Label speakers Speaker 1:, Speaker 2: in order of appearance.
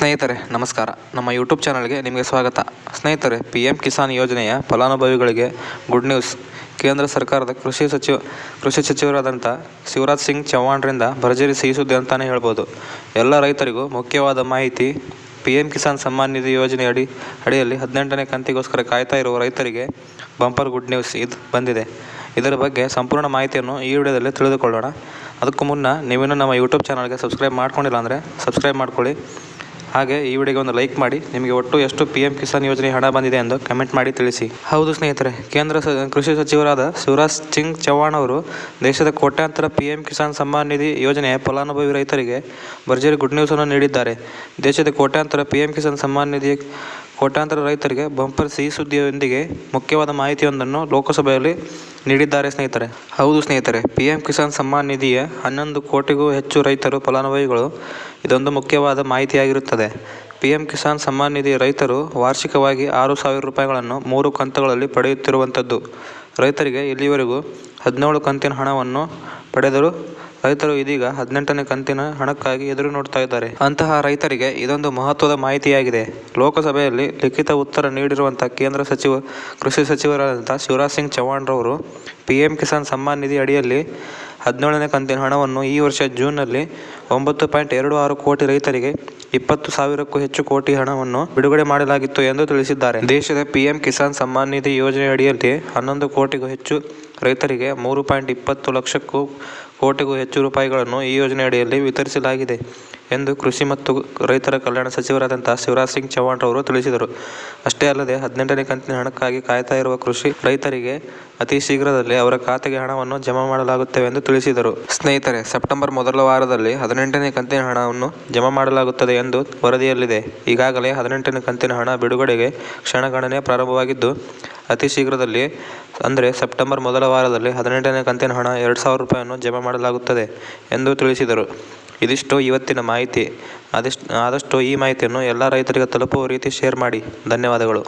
Speaker 1: ಸ್ನೇಹಿತರೆ, ನಮಸ್ಕಾರ. ನಮ್ಮ ಯೂಟ್ಯೂಬ್ ಚಾನಲ್ಗೆ ನಿಮಗೆ ಸ್ವಾಗತ. ಸ್ನೇಹಿತರೆ ಪಿ ಎಂ ಕಿಸಾನ್ ಯೋಜನೆಯ ಫಲಾನುಭವಿಗಳಿಗೆ ಗುಡ್ ನ್ಯೂಸ್ ಕೇಂದ್ರ ಸರ್ಕಾರದ ಕೃಷಿ ಸಚಿವ, ಕೃಷಿ ಸಚಿವರಾದಂಥ ಶಿವರಾಜ್ ಸಿಂಗ್ ಚೌಹಾಣ್ರಿಂದ ಭರ್ಜರಿ ಸಿಹಿ ಸುದ್ದಿ ಅಂತಲೇ ಹೇಳ್ಬೋದು. ಎಲ್ಲ ರೈತರಿಗೂ ಮುಖ್ಯವಾದ ಮಾಹಿತಿ ಪಿ ಎಂ ಕಿಸಾನ್ ಸಮ್ಮಾನ್ ನಿಧಿ ಯೋಜನೆ ಅಡಿ, ಅಡಿಯಲ್ಲಿ ಹದಿನೆಂಟನೇ ಕಂತಿಗೋಸ್ಕರ ಕಾಯ್ತಾ ಇರುವ ರೈತರಿಗೆ ಬಂಪರ್ ಗುಡ್ ನ್ಯೂಸ್ ಇದು ಬಂದಿದೆ. ಇದರ ಬಗ್ಗೆ ಸಂಪೂರ್ಣ ಮಾಹಿತಿಯನ್ನು ಈ ವಿಡಿಯೋದಲ್ಲಿ ತಿಳಿದುಕೊಳ್ಳೋಣ. ಅದಕ್ಕೂ ಮುನ್ನ ನೀವಿನ್ನೂ ನಮ್ಮ ಯೂಟ್ಯೂಬ್ ಚಾನಲ್ಗೆ ಸಬ್ಸ್ಕ್ರೈಬ್ ಮಾಡ್ಕೊಂಡಿಲ್ಲ ಅಂದರೆ ಸಬ್ಸ್ಕ್ರೈಬ್ ಮಾಡ್ಕೊಳ್ಳಿ. ಹಾಗೆ ಈ ವಿಡಿಯೋಗೆ ಒಂದು ಲೈಕ್ ಮಾಡಿ. ನಿಮಗೆ ಒಟ್ಟು ಎಷ್ಟು ಪಿ ಎಂ ಕಿಸಾನ್ ಯೋಜನೆ ಹಣ ಬಂದಿದೆ ಎಂದು ಕಮೆಂಟ್ ಮಾಡಿ ತಿಳಿಸಿ. ಹೌದು ಸ್ನೇಹಿತರೆ, ಕೇಂದ್ರ ಕೃಷಿ ಸಚಿವರಾದ ಶಿವರಾಜ್ ಸಿಂಗ್ ಚೌಹಾಣ್ ಅವರು ದೇಶದ ಕೋಟ್ಯಾಂತರ ಪಿ ಎಂ ಕಿಸಾನ್ ಸಮ್ಮಾನ್ ನಿಧಿ ಯೋಜನೆಯ ಫಲಾನುಭವಿ ರೈತರಿಗೆ ಭರ್ಜರಿ ಗುಡ್ ನ್ಯೂಸ್ ಅನ್ನು ನೀಡಿದ್ದಾರೆ. ದೇಶದ ಕೋಟ್ಯಾಂತರ ಪಿ ಎಂ ಕಿಸಾನ್ ಸಮ್ಮಾನ್ ನಿಧಿ ಕೋಟ್ಯಾಂತರ ರೈತರಿಗೆ ಬಂಪರ್ ಸಿಹಿ ಸುದ್ದಿಯೊಂದಿಗೆ ಮುಖ್ಯವಾದ ಮಾಹಿತಿಯೊಂದನ್ನು ಲೋಕಸಭೆಯಲ್ಲಿ ನೀಡಿದ್ದಾರೆ ಸ್ನೇಹಿತರೆ. ಹೌದು ಸ್ನೇಹಿತರೆ ಪಿ ಎಂ ಕಿಸಾನ್ ಸಮ್ಮಾನ್ ನಿಧಿಯ ಹನ್ನೊಂದು ಕೋಟಿಗೂ ಹೆಚ್ಚು ರೈತರು ಫಲಾನುಭವಿಗಳು. ಇದೊಂದು ಮುಖ್ಯವಾದ ಮಾಹಿತಿಯಾಗಿರುತ್ತದೆ. ಪಿ ಎಂ ಕಿಸಾನ್ ಸಮ್ಮಾನ್ ನಿಧಿ ರೈತರು ವಾರ್ಷಿಕವಾಗಿ ಆರು ಸಾವಿರ ರೂಪಾಯಿಗಳನ್ನು ಮೂರು ಕಂತುಗಳಲ್ಲಿ ಪಡೆಯುತ್ತಿರುವಂಥದ್ದು. ರೈತರಿಗೆ ಇಲ್ಲಿವರೆಗೂ ಹದಿನೇಳು ಕಂತಿನ ಹಣವನ್ನು ಪಡೆದರು ರೈತರು ಇದೀಗ ಹದಿನೆಂಟನೇ ಕಂತಿನ ಹಣಕ್ಕಾಗಿ ಎದುರು ನೋಡ್ತಾ ಇದ್ದಾರೆ. ಅಂತಹ ರೈತರಿಗೆ ಇದೊಂದು ಮಹತ್ವದ ಮಾಹಿತಿಯಾಗಿದೆ. ಲೋಕಸಭೆಯಲ್ಲಿ ಲಿಖಿತ ಉತ್ತರ ನೀಡಿರುವಂತಹ ಕೇಂದ್ರ ಸಚಿವ, ಕೃಷಿ ಸಚಿವರಾದಂಥ ಶಿವರಾಜ್ ಸಿಂಗ್ ಚೌಹಾಣ್ರವರು ಪಿ ಎಂ ಕಿಸಾನ್ ಸಮ್ಮಾನ್ ನಿಧಿ ಅಡಿಯಲ್ಲಿ ಹದಿನೇಳನೇ ಕಂತಿನ ಹಣವನ್ನು ಈ ವರ್ಷ ಜೂನ್ನಲ್ಲಿ ಒಂಬತ್ತು ಪಾಯಿಂಟ್ ಎರಡು ಆರು ಕೋಟಿ ರೈತರಿಗೆ ಇಪ್ಪತ್ತು ಸಾವಿರಕ್ಕೂ ಹೆಚ್ಚು ಕೋಟಿ ಹಣವನ್ನು ಬಿಡುಗಡೆ ಮಾಡಲಾಗಿತ್ತು ಎಂದು ತಿಳಿಸಿದ್ದಾರೆ. ದೇಶದ ಪಿಎಂ ಕಿಸಾನ್ ಸಮ್ಮಾನ್ ನಿಧಿ ಯೋಜನೆ ಅಡಿಯಲ್ಲಿ ಹನ್ನೊಂದು ಕೋಟಿಗೂ ಹೆಚ್ಚು ರೈತರಿಗೆ ಮೂರು ಪಾಯಿಂಟ್ ಇಪ್ಪತ್ತು ಲಕ್ಷಕ್ಕೂ ಕೋಟಿಗೂ ಹೆಚ್ಚು ರೂಪಾಯಿಗಳನ್ನು ಈ ಯೋಜನೆ ಅಡಿಯಲ್ಲಿ ವಿತರಿಸಲಾಗಿದೆ. ಎಂದು ಕೃಷಿ ಮತ್ತು ರೈತರ ಕಲ್ಯಾಣ ಸಚಿವರಾದಂತಹ ಶಿವರಾಜ್ ಸಿಂಗ್ ಚೌಹಾಣ್ ರವರು ತಿಳಿಸಿದರು. ಅಷ್ಟೇ ಅಲ್ಲದೆ ಹದಿನೆಂಟನೇ ಕಂತಿನ ಹಣಕ್ಕಾಗಿ ಕಾಯ್ತಾ ಇರುವ ಕೃಷಿ ರೈತರಿಗೆ ಅತಿ ಶೀಘ್ರದಲ್ಲಿ ಅವರ ಖಾತೆಗೆ ಹಣವನ್ನು ಜಮಾ ಮಾಡಲಾಗುತ್ತವೆ ಎಂದು ತಿಳಿಸಿದರು. ಸ್ನೇಹಿತರೆ, ಸೆಪ್ಟೆಂಬರ್ ಮೊದಲ ವಾರದಲ್ಲಿ ಹದಿನೆಂಟನೇ ಕಂತಿನ ಹಣವನ್ನು ಜಮಾ ಮಾಡಲಾಗುತ್ತದೆ ಎಂದು ವರದಿಯಲ್ಲಿದೆ. ಈಗಾಗಲೇ ಹದಿನೆಂಟನೇ ಕಂತಿನ ಹಣ ಬಿಡುಗಡೆಗೆ ಕ್ಷಣಗಣನೆ ಪ್ರಾರಂಭವಾಗಿದ್ದು, ಅತಿ ಶೀಘ್ರದಲ್ಲಿ ಅಂದರೆ ಸೆಪ್ಟೆಂಬರ್ ಮೊದಲ ವಾರದಲ್ಲಿ ಹದಿನೆಂಟನೇ ಕಂತಿನ ಹಣ ಎರಡು ಸಾವಿರ ರೂಪಾಯಿಯನ್ನು ಜಮಾ ಮಾಡಲಾಗುತ್ತದೆ ಎಂದು ತಿಳಿಸಿದರು. ಇದಿಷ್ಟು ಇವತ್ತಿನ ಮಾಹಿತಿ. ಆದಷ್ಟು ಆದಷ್ಟು ಈ ಮಾಹಿತಿಯನ್ನು ಎಲ್ಲ ರೈತರಿಗೆ ತಲುಪುವ ರೀತಿ ಶೇರ್ ಮಾಡಿ. ಧನ್ಯವಾದಗಳು.